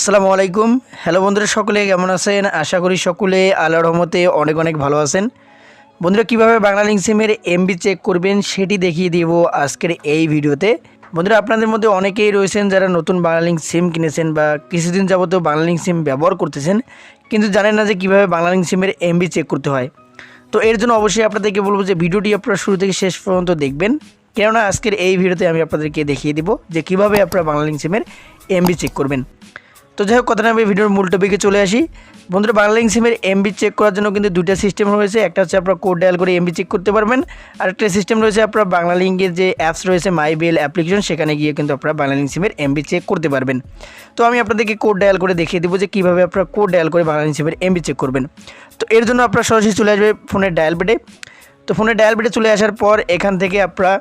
আসসালামু আলাইকুম। হ্যালো বন্ধুরা, সকলে কেমন আছেন? আশা করি সকলে আল্লাহর রহমতে অনেক অনেক ভালো আছেন। বন্ধুরা, কীভাবে বাংলা লিঙ্ক সিমের এমবি চেক করবেন সেটি দেখিয়ে দিব আজকের এই ভিডিওতে। বন্ধুরা, আপনাদের মধ্যে অনেকেই রয়েছেন যারা নতুন বাংলা লিঙ্ক সিম কিনেছেন বা কিছুদিন যাবতীয় বাংলা লিঙ্ক সিম ব্যবহার করতেছেন, কিন্তু জানেন না যে কীভাবে বাংলা লিঙ্ক সিমের এমবি চেক করতে হয়। তো এর জন্য অবশ্যই আপনাদেরকে বলব যে ভিডিওটি আপনারা শুরু থেকে শেষ পর্যন্ত দেখবেন। কেননা, আজকের এই ভিডিওতে আমি আপনাদেরকে দেখিয়ে দিব যে কীভাবে আপনারা বাংলা লিঙ্ক সিমের এমবি চেক করবেন। তো যাই হোক কথা না আমি ভিডিওর মূল টপিকে চলে আসি। বন্ধুরা, বাংলা লিঙ্ক সিমের এমবি চেক করার জন্য কিন্তু দুইটা সিস্টেম রয়েছে। একটা হচ্ছে আপনার কোড ডায়াল করে এমবি চেক করতে পারবেন, আর একটা সিস্টেম রয়েছে আপনার বাংলা লিঙ্কের যে অ্যাপস রয়েছে মাই বিল অ্যাপ্লিকেশন সেখানে গিয়ে কিন্তু আপনারা বাংলা লিঙ্ক সিমের এমবি চেক করতে পারবেন। তো আমি আপনাদেরকে কোড ডায়াল করে দেখিয়ে দেবো যে কীভাবে আপনারা কোড ডায়াল করে বাংলা লিঙ্ক সিমের এমবি চেক করবেন। তো এর জন্য আপনারা সরাসরি চলে আসবে ফোনের ডায়াল বেডে তো ফোনের ডায়াল বেডে চলে আসার পর এখান থেকে আপনারা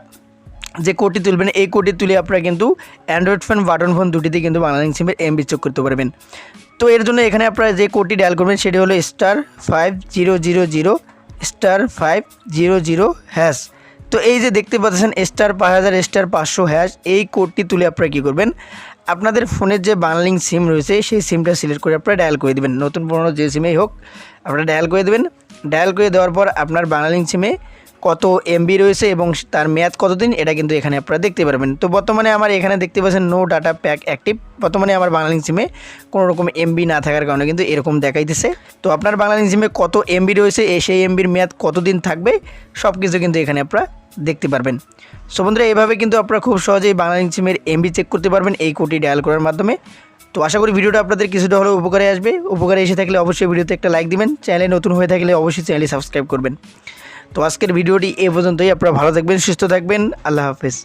যে কোডটি তুলবেন, এই কোডটি তুলে আপনারা কিন্তু অ্যান্ড্রয়েড ফোন বাটন ফোন দুটিতে কিন্তু বাংলা লিঙ্ক সিমের এমবি চেক করতে পারবেন। তো এর জন্য এখানে আপনারা যে কোডটি ডায়াল করবেন, সেটি হলো star five zero zero zero star five zero zero hash তো এই যে দেখতে পাচ্ছেন স্টার পাঁচ হাজার স্টার পাঁচশো হ্যাশ এই কোডটি তুলে আপনারা কী করবেন? আপনাদের ফোনের যে বাংলিং সিম রয়েছে, সেই সিমটা সিলেক্ট করে আপনারা ডায়াল করে দেবেন। নতুন পুরনো যে সিমেই হোক, আপনারা ডায়াল করে দেবেন। ডায়াল করে দেওয়ার পর আপনার বাংলালিং সিমে কত এমবি রয়েছে এবং তার মেয়াদ কতদিন, এটা কিন্তু এখানে আপনারা দেখতে পারবেন। তো বর্তমানে আমার এখানে দেখতে পাচ্ছেন নো ডাটা প্যাক অ্যাক্টিভ বর্তমানে আমার বাংলালিং সিমে কোনো রকম এমবি না থাকার কারণে কিন্তু এরকম দেখাইতেছে। তো আপনার বাংলালিং সিমে কত এমবি রয়েছে সেই এমবির মেয়াদ কতদিন থাকবে সব কিছু কিন্তু এখানে আপনারা দেখতে পারবেন। সো বন্ধুরা, এভাবে কিন্তু আপনারা খুব সহজেই বাংলালিং সিমের এমবি চেক করতে পারবেন এই কোডটি ডায়াল করার মাধ্যমে। তো আশা করি ভিডিওটা আপনাদের কিছুটা হলেও উপকারে আসবে। উপকারে এসে থাকলে অবশ্যই ভিডিওতে একটা লাইক দিবেন। চ্যানেলে নতুন হয়ে থাকলে অবশ্যই চ্যানেলটি সাবস্ক্রাইব করবেন। তো আজকের ভিডিওটি এ পর্যন্তই। আপনারা ভালো থাকবেন সুস্থ থাকবেন। আল্লাহ হাফেজ।